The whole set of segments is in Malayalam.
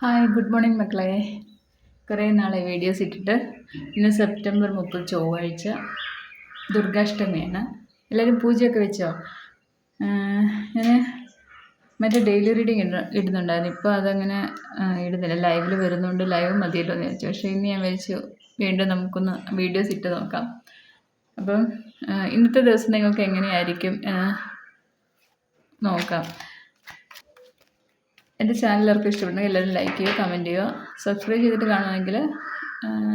ഹായ് ഗുഡ് മോർണിംഗ് മക്കളെ. കുറേ നാളെ വീഡിയോസ് ഇട്ടിട്ട്. ഇന്ന് സെപ്റ്റംബർ മുപ്പത് ചൊവ്വാഴ്ച. ദുർഗാഷ്ടമിയാണ്. എല്ലാവരും പൂജയൊക്കെ വെച്ചോ? ഞാൻ മറ്റേ ഡെയിലി റീഡിങ് ഇട ഇടുന്നുണ്ടായിരുന്നു. ഇപ്പോൾ അതങ്ങനെ ഇടുന്നില്ല. ലൈവിൽ വരുന്നുണ്ട്. ലൈവ് മതിയല്ലോ എന്ന് വിചാരിച്ചു. പക്ഷേ ഇന്ന് ഞാൻ വിചാരിച്ചു വീണ്ടും നമുക്കൊന്ന് വീഡിയോസ് ഇട്ട് നോക്കാം. അപ്പം ഇന്നത്തെ ദിവസം നിങ്ങൾക്ക് എങ്ങനെയായിരിക്കും നോക്കാം. എന്റെ ചാനൽ എല്ലാവർക്കും ഇഷ്ടപ്പെട്ടെങ്കിൽ എല്ലാവരും ലൈക്ക് ചെയ്യുക കമന്റ് ചെയ്യുക സബ്സ്ക്രൈബ് ചെയ്തിട്ട് കാണുമെങ്കിൽ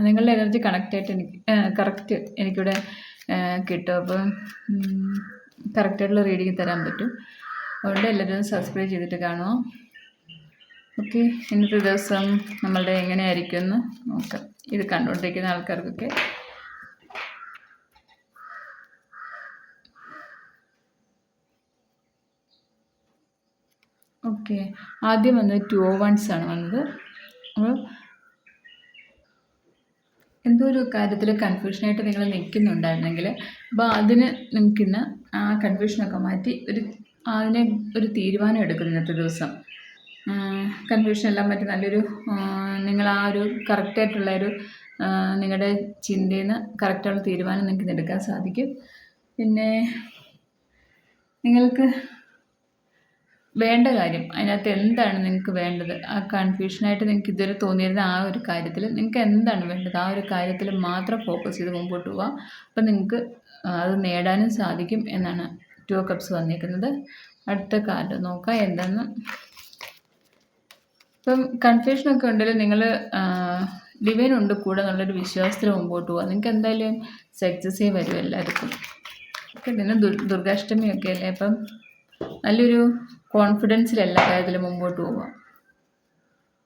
നിങ്ങളുടെ എനർജി കണക്റ്റ് ആയിട്ട് എനിക്ക് കറക്റ്റ് എനിക്കിവിടെ കിട്ടും. അപ്പം കറക്റ്റായിട്ടുള്ള റീഡിങ് തരാൻ പറ്റും. അതുകൊണ്ട് എല്ലാവരും സബ്സ്ക്രൈബ് ചെയ്തിട്ട് കാണുക ഓക്കെ ഇന്നത്തെ ദിവസം നമ്മളുടെ എങ്ങനെയായിരിക്കും എന്ന് നോക്കാം. ഇത് കണ്ടുകൊണ്ടിരിക്കുന്ന ആൾക്കാർക്കൊക്കെ ഓക്കെ. ആദ്യം വന്നത് ടു ഓ വൺസ് ആണ് വന്നത്. അപ്പോൾ എന്തോ ഒരു കാര്യത്തിൽ കൺഫ്യൂഷനായിട്ട് നിങ്ങൾ നിൽക്കുന്നുണ്ടായിരുന്നെങ്കിൽ അപ്പോൾ അതിന് നിൽക്കുന്ന ആ കൺഫ്യൂഷനൊക്കെ മാറ്റി ഒരു അതിനെ ഒരു തീരുമാനം എടുക്കുന്നു ഇന്നത്തെ ദിവസം. കൺഫ്യൂഷൻ എല്ലാം നല്ലൊരു നിങ്ങൾ ആ ഒരു കറക്റ്റായിട്ടുള്ള ഒരു നിങ്ങളുടെ ചിന്തയിൽ നിന്ന് കറക്റ്റുള്ള തീരുമാനം നിങ്ങൾക്ക് എടുക്കാൻ സാധിക്കും. പിന്നെ നിങ്ങൾക്ക് വേണ്ട കാര്യം. അതിനകത്ത് എന്താണ് നിങ്ങൾക്ക് വേണ്ടത്? ആ കൺഫ്യൂഷനായിട്ട് നിങ്ങൾക്ക് ഇതുവരെ തോന്നിയിരുന്ന ആ ഒരു കാര്യത്തിൽ നിങ്ങൾക്ക് എന്താണ് വേണ്ടത്? ആ ഒരു കാര്യത്തിൽ മാത്രം ഫോക്കസ് ചെയ്ത് മുമ്പോട്ട് പോവുക അപ്പം നിങ്ങൾക്ക് അത് നേടാനും സാധിക്കും എന്നാണ് ടു കപ്സ് വന്നിരിക്കുന്നത് അടുത്ത കാർഡ് നോക്കാം. എന്തെന്ന്? ഇപ്പം കൺഫ്യൂഷനൊക്കെ ഉണ്ടെങ്കിൽ നിങ്ങൾ ഡിവൈൻ ഉണ്ട് കൂടെ എന്നുള്ളൊരു വിശ്വാസത്തിൽ മുമ്പോട്ട് പോവുക നിങ്ങൾക്ക് എന്തായാലും സക്സസ് ചെയ്യും വരും എല്ലാവർക്കും. പിന്നെ ദുർ ദുർഗാഷ്ടമിയൊക്കെ അല്ലേ? അപ്പം നല്ലൊരു കോൺഫിഡൻസിൽ എല്ലാ കാര്യത്തിലും മുമ്പോട്ട് പോവുക.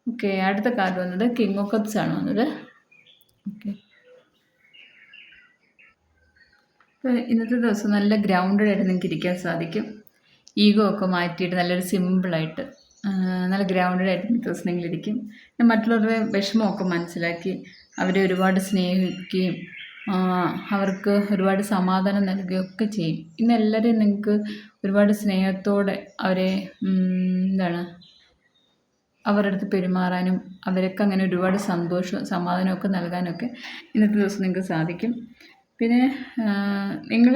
ഓക്കെ അടുത്ത കാർഡ് വന്നത് കിങ് ഓഫ് കപ്സ് ആണ് വന്നത്. ഓക്കെ ഇന്നത്തെ ദിവസം നല്ല ഗ്രൗണ്ടഡ് ആയിട്ട് നിങ്ങൾക്ക് ഇരിക്കാൻ സാധിക്കും. ഈഗോ ഒക്കെ മാറ്റിയിട്ട് നല്ലൊരു സിമ്പിളായിട്ട് നല്ല ഗ്രൗണ്ടഡ് ആയിട്ട് ഇന്നത്തെ ദിവസം പിന്നെ മറ്റുള്ളവരുടെ വിഷമമൊക്കെ മനസ്സിലാക്കി അവരെ ഒരുപാട് സ്നേഹിക്കുകയും അവർക്ക് ഒരുപാട് സമാധാനം നൽകുകയൊക്കെ ചെയ്യും. ഇന്ന് എല്ലാവരെയും നിങ്ങൾക്ക് ഒരുപാട് സ്നേഹത്തോടെ അവരെ എന്താണ് അവരുടെ അടുത്ത് പെരുമാറാനും അവരൊക്കെ അങ്ങനെ ഒരുപാട് സന്തോഷവും സമാധാനമൊക്കെ നൽകാനൊക്കെ ഇന്നത്തെ ദിവസം നിങ്ങൾക്ക് സാധിക്കും. പിന്നെ നിങ്ങൾ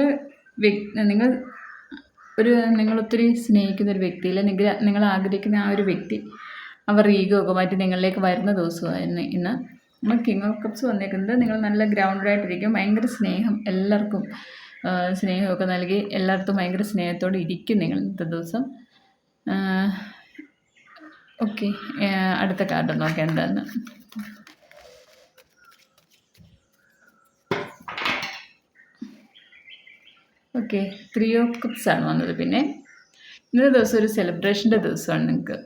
നിങ്ങൾ ഒരു നിങ്ങളൊത്തിരി സ്നേഹിക്കുന്ന ഒരു വ്യക്തി നിങ്ങൾ നിങ്ങൾ ആഗ്രഹിക്കുന്ന ആ ഒരു വ്യക്തി അവർ ഈഗോ ഒക്കെ മാറ്റി നിങ്ങളിലേക്ക് വരുന്ന ദിവസമായിരുന്നു ഇന്ന്. നമ്മൾ കിങ് ഓഫ് കപ്സ് വന്നേക്കുന്നത് നിങ്ങൾ നല്ല ഗ്രൗണ്ടഡ് ആയിട്ടിരിക്കും. ഭയങ്കര സ്നേഹം എല്ലാവർക്കും സ്നേഹമൊക്കെ നൽകി എല്ലായിടത്തും ഭയങ്കര സ്നേഹത്തോടെ ഇരിക്കും നിങ്ങൾ ഇന്നത്തെ ദിവസം. ഓക്കെ അടുത്ത കാർഡ് നോക്കാം എന്താന്ന്. ഓക്കെ ത്രീ ഓഫ് കപ്സ് ആണ് വന്നത് പിന്നെ. ഇന്നത്തെ ദിവസം ഒരു സെലിബ്രേഷന്റെ ദിവസമാണ് നിങ്ങൾക്ക്.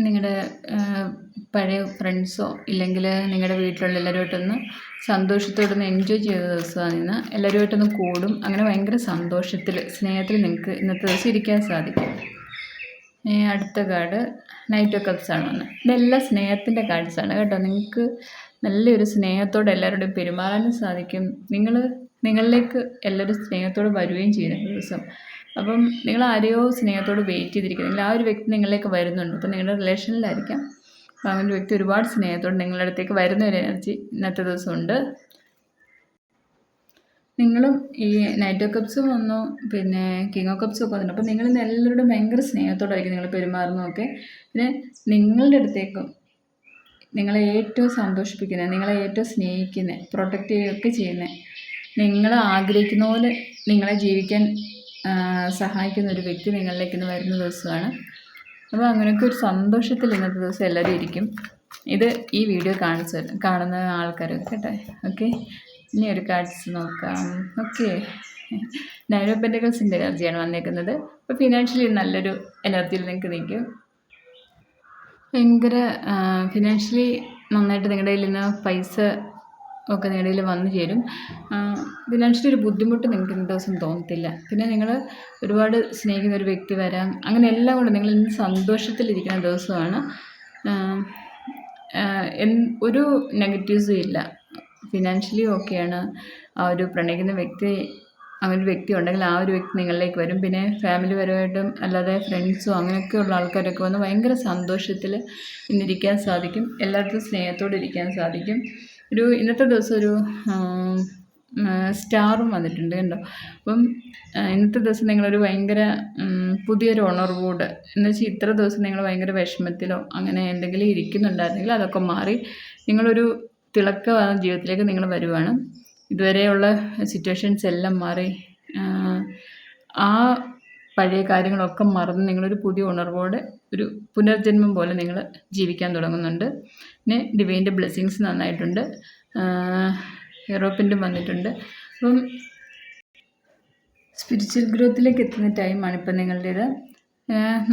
നിങ്ങളുടെ പഴയ ഫ്രണ്ട്സോ ഇല്ലെങ്കിൽ നിങ്ങളുടെ വീട്ടിലുള്ള എല്ലാവരുമായിട്ടൊന്ന് സന്തോഷത്തോടെ ഒന്ന് എൻജോയ് ചെയ്ത ദിവസമാണ് ഇന്ന്. എല്ലാവരുമായിട്ടൊന്ന് കൂടും. അങ്ങനെ ഭയങ്കര സന്തോഷത്തിൽ സ്നേഹത്തിൽ നിങ്ങൾക്ക് ഇന്നത്തെ ദിവസം ഇരിക്കാൻ സാധിക്കും. ഈ അടുത്ത കാർഡ് നൈറ്റ് ഓഫ് കപ്സ് ആണ് വന്നത്. ഇതെല്ലാം സ്നേഹത്തിന്റെ കാർഡ്സാണ് കേട്ടോ. നിങ്ങൾക്ക് നല്ലൊരു സ്നേഹത്തോടെ എല്ലാവരോടും പെരുമാറാനും സാധിക്കും. നിങ്ങൾ നിങ്ങളിലേക്ക് എല്ലാവരും സ്നേഹത്തോടെ വരികയും ചെയ്യുന്ന ദിവസം. അപ്പം നിങ്ങൾ ആരെയോ സ്നേഹത്തോട് വെയിറ്റ് ചെയ്തിരിക്കുന്നെങ്കിൽ ആ ഒരു വ്യക്തി നിങ്ങളിലേക്ക് വരുന്നുണ്ട്. അപ്പം നിങ്ങളുടെ റിലേഷനിലായിരിക്കാം അപ്പം അങ്ങനെ വ്യക്തി ഒരുപാട് സ്നേഹത്തോടെ നിങ്ങളുടെ അടുത്തേക്ക് വരുന്ന ഒരു എനർജി ഇന്നത്തെ ദിവസമുണ്ട്. നിങ്ങളും ഈ നൈറ്റ് ഓഫ് കപ്സും വന്നു പിന്നെ കിങ് ഓഫ് കപ്സും ഒക്കെ വന്നു അപ്പോൾ നിങ്ങൾ ഇന്ന് എല്ലാവരോടും ഭയങ്കര സ്നേഹത്തോടായിരിക്കും നിങ്ങൾ പെരുമാറുന്നതൊക്കെ പിന്നെ നിങ്ങളുടെ അടുത്തേക്കും നിങ്ങളെ ഏറ്റവും സന്തോഷിപ്പിക്കുന്നത് നിങ്ങളെ ഏറ്റവും സ്നേഹിക്കുന്നത് പ്രൊട്ടക്റ്റ് ചെയ്യുകയൊക്കെ ചെയ്യുന്നത് നിങ്ങൾ ആഗ്രഹിക്കുന്ന പോലെ നിങ്ങളെ ജീവിക്കാൻ സഹായിക്കുന്ന ഒരു വ്യക്തി നിങ്ങളിലേക്ക് ഇന്ന് വരുന്ന ദിവസമാണ്. അപ്പോൾ അങ്ങനെയൊക്കെ ഒരു സന്തോഷത്തിൽ ഇന്നത്തെ ദിവസം എല്ലാവരും ഇരിക്കും. ഇത് ഈ വീഡിയോ കാണിച്ച കാണുന്ന ആൾക്കാരൊക്കെ കേട്ടെ? ഓക്കെ. ഇനി ഒരു കാർഡ്സ് നോക്കാം. ഓക്കെ. നൈനോ പെന്റകൾസിന്റെ എനർജിയാണ് വന്നേക്കുന്നത്. അപ്പോൾ ഫിനാൻഷ്യലി നല്ലൊരു എനർജിയിൽ നിങ്ങൾക്ക് നിൽക്കും. ഭയങ്കര ഫിനാൻഷ്യലി നന്നായിട്ട് നിങ്ങളുടെ കയ്യിൽ നിന്ന് പൈസ ഒക്കെ നിങ്ങളുടെ വന്നു ചേരും. ഫിനാൻഷ്യലി ഒരു ബുദ്ധിമുട്ട് നിങ്ങൾക്ക് ഇന്ന ദിവസം തോന്നത്തില്ല. പിന്നെ നിങ്ങൾ ഒരുപാട് സ്നേഹിക്കുന്ന ഒരു വ്യക്തി വരാം അങ്ങനെ എല്ലാം കൊണ്ട് നിങ്ങൾ ഇന്ന് സന്തോഷത്തിലിരിക്കുന്ന ദിവസമാണ്. ഒരു നെഗറ്റീവ്സും ഇല്ല. ഫിനാൻഷ്യലി ഓക്കെയാണ് ആ ഒരു പ്രണയിക്കുന്ന വ്യക്തി അങ്ങനെ ഒരു വ്യക്തി ഉണ്ടെങ്കിൽ ആ ഒരു വ്യക്തി നിങ്ങളിലേക്ക് വരും. പിന്നെ ഫാമിലി പരമായിട്ടും അല്ലാതെ ഫ്രണ്ട്സും അങ്ങനെയൊക്കെയുള്ള ആൾക്കാരൊക്കെ വന്ന് ഭയങ്കര സന്തോഷത്തിൽ ഇന്നിരിക്കാൻ സാധിക്കും. എല്ലായിടത്തും സ്നേഹത്തോടെ ഇരിക്കാൻ സാധിക്കും. ഒരു ഇന്നത്തെ ദിവസം ഒരു സ്റ്റാറും വന്നിട്ടുണ്ട് കണ്ടോ? അപ്പം ഇന്നത്തെ ദിവസം നിങ്ങളൊരു ഭയങ്കര പുതിയൊരു ഉണർവോട് എന്ന് വെച്ചാൽ ഇത്ര ദിവസം നിങ്ങൾ ഭയങ്കര വിഷമത്തിലോ അങ്ങനെ എന്തെങ്കിലും ഇരിക്കുന്നുണ്ടായിരുന്നെങ്കിൽ അതൊക്കെ മാറി നിങ്ങളൊരു തിളക്കമാർന്ന ജീവിതത്തിലേക്ക് നിങ്ങൾ വരുവാണ്. ഇതുവരെയുള്ള സിറ്റുവേഷൻസ് എല്ലാം മാറി ആ പഴയ കാര്യങ്ങളൊക്കെ മറന്ന് നിങ്ങളൊരു പുതിയ ഉണർവോടെ ഒരു പുനർജന്മം പോലെ നിങ്ങൾ ജീവിക്കാൻ തുടങ്ങുന്നുണ്ട്. പിന്നെ ഡിവൈന്റെ ബ്ലെസ്സിങ്സ് നന്നായിട്ടുണ്ട്. യൂറോപ്പിന്റെ വന്നിട്ടുണ്ട്. അപ്പം സ്പിരിച്വൽ ഗ്രോത്തിലേക്ക് എത്തുന്ന ടൈമാണ് ഇപ്പം നിങ്ങളുടേത്.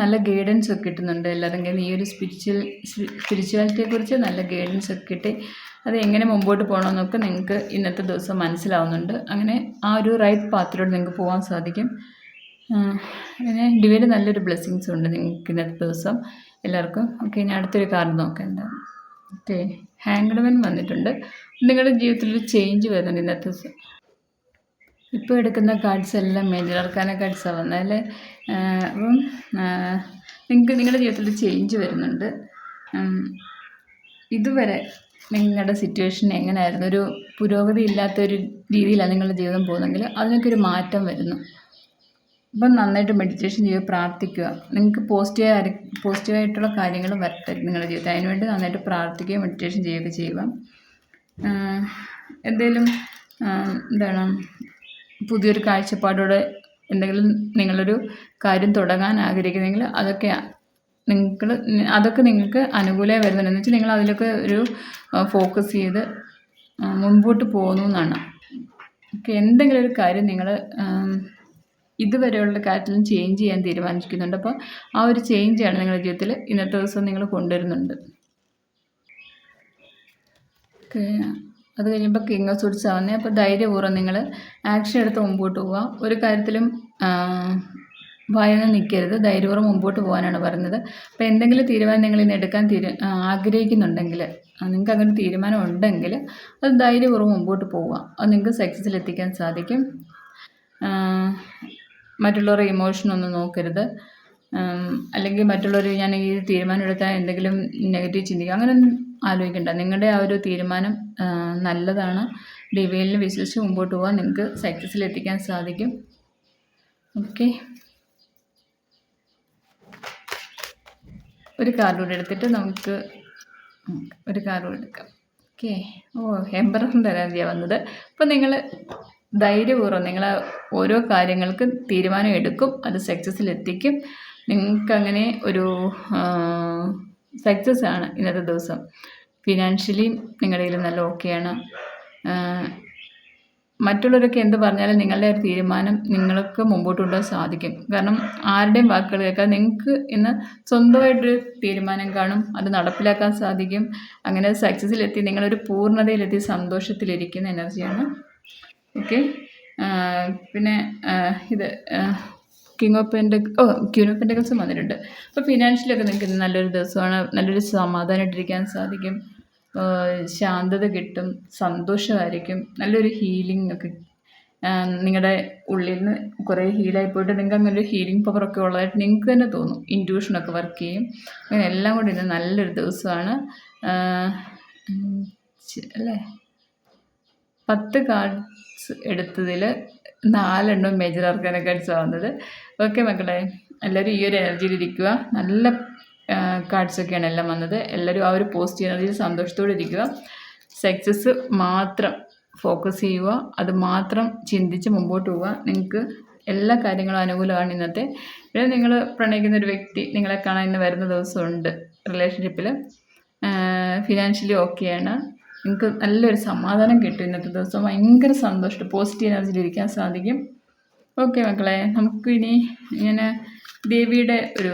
നല്ല ഗൈഡൻസ് ഒക്കെ കിട്ടുന്നുണ്ട് എല്ലാവരും. ഈ ഒരു സ്പിരിച്വൽ സ്പിരിച്വാലിറ്റിയെക്കുറിച്ച് നല്ല ഗൈഡൻസ് ഒക്കെ കിട്ടി. അത് എങ്ങനെ മുമ്പോട്ട് പോകണമെന്നൊക്കെ നിങ്ങൾക്ക് ഇന്നത്തെ ദിവസം മനസ്സിലാവുന്നുണ്ട്. അങ്ങനെ ആ ഒരു റൈറ്റ് പാത്തിലൂടെ നിങ്ങൾക്ക് പോകാൻ സാധിക്കും. അങ്ങനെ ഡിവൈഡ് നല്ലൊരു ബ്ലെസ്സിങ്സ് ഉണ്ട് നിങ്ങൾക്ക് ഇന്നത്തെ ദിവസം. എല്ലാവർക്കും. ഓക്കെ ഇനി അടുത്തൊരു കാർഡ് നോക്കാം എന്താണ് ഓക്കെ ഹാങ്ഡമൻ വന്നിട്ടുണ്ട്. നിങ്ങളുടെ ജീവിതത്തിൽ ഒരു ചേഞ്ച് വരുന്നുണ്ട് ഇന്നത്തെ ഇപ്പോൾ എടുക്കുന്ന കാർഡ്സ് എല്ലാം മേജർ അർക്കാന കാർഡ്സാണ് വന്നത് അല്ലേ? അപ്പം നിങ്ങൾക്ക് നിങ്ങളുടെ ജീവിതത്തിൽ ചേഞ്ച് വരുന്നുണ്ട്. ഇതുവരെ നിങ്ങളുടെ സിറ്റുവേഷൻ എങ്ങനെയായിരുന്നു? ഒരു പുരോഗതി ഇല്ലാത്തൊരു രീതിയിലാണ് നിങ്ങളുടെ ജീവിതം പോകുന്നതെങ്കിൽ അതിനൊക്കെ ഒരു മാറ്റം വരുന്നു. അപ്പം നന്നായിട്ട് മെഡിറ്റേഷൻ ചെയ്യുക പ്രാർത്ഥിക്കുക. നിങ്ങൾക്ക് പോസിറ്റീവ് പോസിറ്റീവായിട്ടുള്ള കാര്യങ്ങൾ വരട്ടെ നിങ്ങളുടെ ജീവിതത്തിൽ. അതിനുവേണ്ടി നന്നായിട്ട് പ്രാർത്ഥിക്കുകയും മെഡിറ്റേഷൻ ചെയ്യുകയൊക്കെ ചെയ്യുക. എന്തെങ്കിലും എന്താണ് പുതിയൊരു കാഴ്ചപ്പാടോടെ എന്തെങ്കിലും നിങ്ങളൊരു കാര്യം തുടങ്ങാൻ ആഗ്രഹിക്കുന്നെങ്കിൽ അതൊക്കെ നിങ്ങൾക്ക് അതൊക്കെ നിങ്ങൾക്ക് അനുകൂലമായി വരുന്നുണ്ട്. എന്ന് വെച്ചാൽ നിങ്ങൾ അതിലൊക്കെ ഒരു ഫോക്കസ് ചെയ്ത് മുൻപോട്ട് പോകുന്നു എന്നാണ്. എന്തെങ്കിലും ഒരു കാര്യം നിങ്ങൾ ഇതുവരെയുള്ള കാര്യത്തിലും ചേഞ്ച് ചെയ്യാൻ തീരുമാനിക്കുന്നുണ്ട് അപ്പോൾ ആ ഒരു ചേഞ്ചാണ് നിങ്ങളുടെ ജീവിതത്തിൽ ഇന്നത്തെ ദിവസം നിങ്ങൾ കൊണ്ടുവരുന്നുണ്ട്. അത് കഴിയുമ്പോൾ കിങ് ഓഫ് ആവുന്നത് അപ്പോൾ ധൈര്യപൂർവം നിങ്ങൾ ആക്ഷൻ എടുത്ത് മുമ്പോട്ട് പോവുക ഒരു കാര്യത്തിലും ഭയന്ന് നിൽക്കരുത്. ധൈര്യപൂർവം മുമ്പോട്ട് പോകാനാണ് പറഞ്ഞത് അപ്പോൾ എന്തെങ്കിലും തീരുമാനം നിങ്ങൾ ഇന്ന് എടുക്കാൻ തീരു ആഗ്രഹിക്കുന്നുണ്ടെങ്കിൽ നിങ്ങൾക്ക് അങ്ങനെ തീരുമാനം ഉണ്ടെങ്കിൽ അത് ധൈര്യപൂർവം മുമ്പോട്ട് പോവുക അത് നിങ്ങൾക്ക് സക്സസ്സിൽ എത്തിക്കാൻ സാധിക്കും. മറ്റുള്ളവരുടെ ഇമോഷനൊന്നും നോക്കരുത്. അല്ലെങ്കിൽ മറ്റുള്ളവർ ഞാൻ ഈ തീരുമാനം എടുത്താൽ എന്തെങ്കിലും നെഗറ്റീവ് ചിന്തിക്കുക അങ്ങനെയൊന്നും ആലോചിക്കണ്ട. നിങ്ങളുടെ ആ ഒരു തീരുമാനം നല്ലതാണ്. ഡിവൈനിൽ വിശ്വസിച്ച് മുമ്പോട്ട് പോകാൻ നിങ്ങൾക്ക് സക്സസ്സിൽ എത്തിക്കാൻ സാധിക്കും. ഓക്കെ ഒരു കാർഡ് കൂടെ എടുത്തിട്ട് നമുക്ക് ഒരു കാർഡ് എടുക്കാം. ഓക്കെ ഓ എംബറും തരാൻ വന്നത്. അപ്പോൾ നിങ്ങൾ ധൈര്യപൂർവം നിങ്ങൾ ഓരോ കാര്യങ്ങൾക്കും തീരുമാനം എടുക്കും അത് സക്സസ്സിൽ എത്തിക്കും നിങ്ങൾക്കങ്ങനെ ഒരു സക്സസ് ആണ് ഇന്നത്തെ ദിവസം. ഫിനാൻഷ്യലി നിങ്ങളുടെ കയ്യിൽ നല്ല ഓക്കെയാണ്. മറ്റുള്ളവരൊക്കെ എന്ത് പറഞ്ഞാലും നിങ്ങളുടെ ഒരു തീരുമാനം നിങ്ങൾക്ക് മുമ്പോട്ട് കൊണ്ടുപോകാൻ സാധിക്കും. കാരണം ആരുടെയും വാക്കുകൾ കേൾക്കാൻ നിങ്ങൾക്ക് ഇന്ന് സ്വന്തമായിട്ടൊരു തീരുമാനം കാണും അത് നടപ്പിലാക്കാൻ സാധിക്കും. അങ്ങനെ സക്സസ്സിലെത്തി നിങ്ങളൊരു പൂർണതയിലെത്തി സന്തോഷത്തിലിരിക്കുന്ന എനർജിയാണ് ഓക്കെ. പിന്നെ ഇത് king of pentacles or queen of പെൻഡകൾസും വന്നിട്ടുണ്ട്. അപ്പോൾ ഫിനാൻഷ്യലൊക്കെ നിങ്ങൾക്ക് നല്ലൊരു ദിവസമാണ് നല്ലൊരു സമാധാനമായിട്ടിരിക്കാൻ സാധിക്കും. ശാന്തത കിട്ടും സന്തോഷമായിരിക്കും നല്ലൊരു ഹീലിംഗ് ഒക്കെ നിങ്ങളുടെ ഉള്ളിൽ നിന്ന് കുറേ ഹീലായി പോയിട്ട് നിങ്ങൾക്ക് അങ്ങനെ ഒരു ഹീലിംഗ് പവറൊക്കെ ഉള്ളതായിട്ട് നിങ്ങൾക്ക് തന്നെ തോന്നും. ഇന്റ്യൂഷനൊക്കെ വർക്ക് ചെയ്യും. അങ്ങനെ എല്ലാം കൂടി ഇത് നല്ലൊരു ദിവസമാണ്. അല്ലേ? പത്ത് കാർഡ്സ് എടുത്തതിൽ നാലെണ്ണം മേജർ ആർക്കാന കാർഡ്സ് ആവുന്നത്. ഓക്കെ മക്കളെ എല്ലാവരും ഈ ഒരു എനർജിയിൽ ഇരിക്കുക നല്ല കാർഡ്സൊക്കെയാണ് എല്ലാം വന്നത്. എല്ലാവരും ആ ഒരു പോസിറ്റീവ് എനർജിയിൽ സന്തോഷത്തോടെ ഇരിക്കുക. സക്സസ് മാത്രം ഫോക്കസ് ചെയ്യുക. അത് മാത്രം ചിന്തിച്ച് മുമ്പോട്ട് പോവുക. നിങ്ങൾക്ക് എല്ലാ കാര്യങ്ങളും അനുകൂലമാണ് ഇന്നത്തെ. പിന്നെ നിങ്ങൾ പ്രണയിക്കുന്ന ഒരു വ്യക്തി നിങ്ങളെ കാണാൻ ഇന്ന് വരുന്ന ദിവസമുണ്ട്. റിലേഷൻഷിപ്പിൽ ഫിനാൻഷ്യലി ഓക്കെയാണ് നിങ്ങൾക്ക് നല്ലൊരു സമാധാനം കിട്ടും ഇന്നത്തെ ദിവസം. ഭയങ്കര സന്തോഷം. പോസിറ്റീവ് എനർജിയിൽ ഇരിക്കാൻ സാധിക്കും. ഓക്കെ മക്കളെ നമുക്ക് ഇനി ഇങ്ങനെ ദേവിയുടെ ഒരു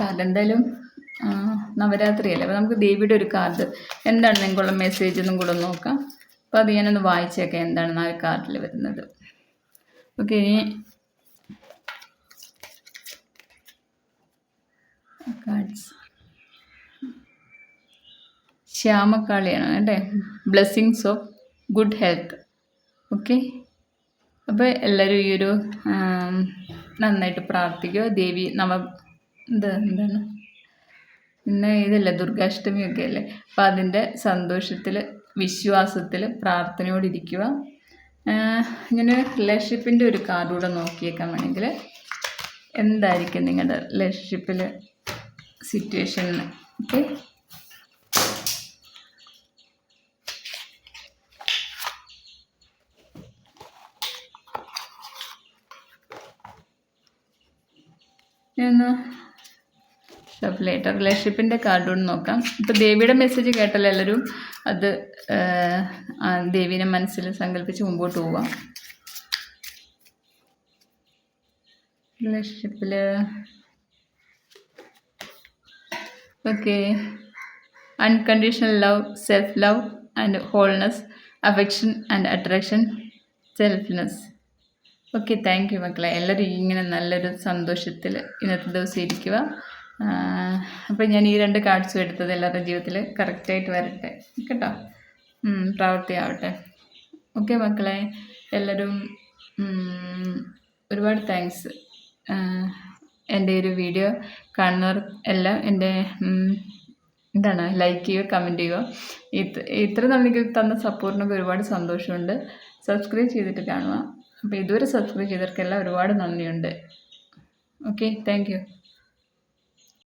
കാർഡ് എന്തായാലും നവരാത്രിയല്ലേ അപ്പോൾ നമുക്ക് ദേവിയുടെ ഒരു കാർഡ് എന്താണ് നിങ്ങൾക്കുള്ള മെസ്സേജ് എന്നും കൂടെ നോക്കാം. അപ്പോൾ അത് ഞാനൊന്ന് വായിച്ചേക്കാം എന്താണ് ആ കാർഡിൽ വരുന്നത്. ഓക്കെ ഇനി കാർഡ്സ് ശ്യാമക്കാളിയാണ് അല്ലേ? Blessings of good health okay അപ്പോൾ എല്ലാവരും ഈ ഒരു നന്നായിട്ട് പ്രാർത്ഥിക്കുക. ദേവി നവ എന്താ എന്താണ്? ഇന്ന് ഇതല്ലേ ദുർഗാഷ്ടമിയൊക്കെ അല്ലേ? അപ്പം അതിന്റെ സന്തോഷത്തിൽ വിശ്വാസത്തിൽ പ്രാർത്ഥനയോടിരിക്കുക. ഇങ്ങനെ റിലേഷൻഷിപ്പിന്റെ ഒരു കാർഡ് കൂടെ നോക്കിയേക്കാൻ വേണമെങ്കിൽ എന്തായിരിക്കും നിങ്ങളുടെ റിലേഷൻഷിപ്പിൽ സിറ്റുവേഷൻ ഓക്കെ ഒന്ന് ലേറ്റർ റിലേഷൻഷിപ്പിന്റെ കാർഡ് കൊണ്ട് നോക്കാം. ഇപ്പോൾ ദേവിയുടെ മെസ്സേജ് കേട്ടല്ലോ എല്ലാവരും. അത് ദേവീനെ മനസ്സിൽ സങ്കല്പിച്ച് മുമ്പോട്ട് പോവാം. റിലേഷൻഷിപ്പിൽ okay unconditional love self love and wholeness affection and attraction selfness okay thank you മക്കളെ. എല്ലാവരും ഇങ്ങനെ നല്ലൊരു സന്തോഷത്തിൽ ഇന്നത്തെ ദിവസം ഇരിക്കുക. അപ്പോൾ ഞാൻ ഈ രണ്ട് കാർഡ്സും എടുത്തത് എല്ലാവരുടെ ജീവിതത്തിൽ കറക്റ്റായിട്ട് വരട്ടെ. കേട്ടോ? പ്രവൃത്തിയാവട്ടെ. ഓക്കെ മക്കളെ എല്ലാവരും ഒരുപാട് താങ്ക്സ് എന്റെ ഒരു വീഡിയോ കാണുന്നവർ എല്ലാം എന്റെ എന്താണ് ലൈക്ക് ചെയ്യുക കമന്റ് ചെയ്യുക. ഇത്ര ഇത്ര നമ്മൾ തന്ന സപ്പോർട്ടിനൊക്കെ ഒരുപാട് സന്തോഷമുണ്ട്. സബ്സ്ക്രൈബ് ചെയ്തിട്ട് കാണുക. അപ്പോൾ ഇതുവരെ സബ്സ്ക്രൈബ് ചെയ്തവർക്കെല്ലാം ഒരുപാട് നന്ദിയുണ്ട്. Okay thank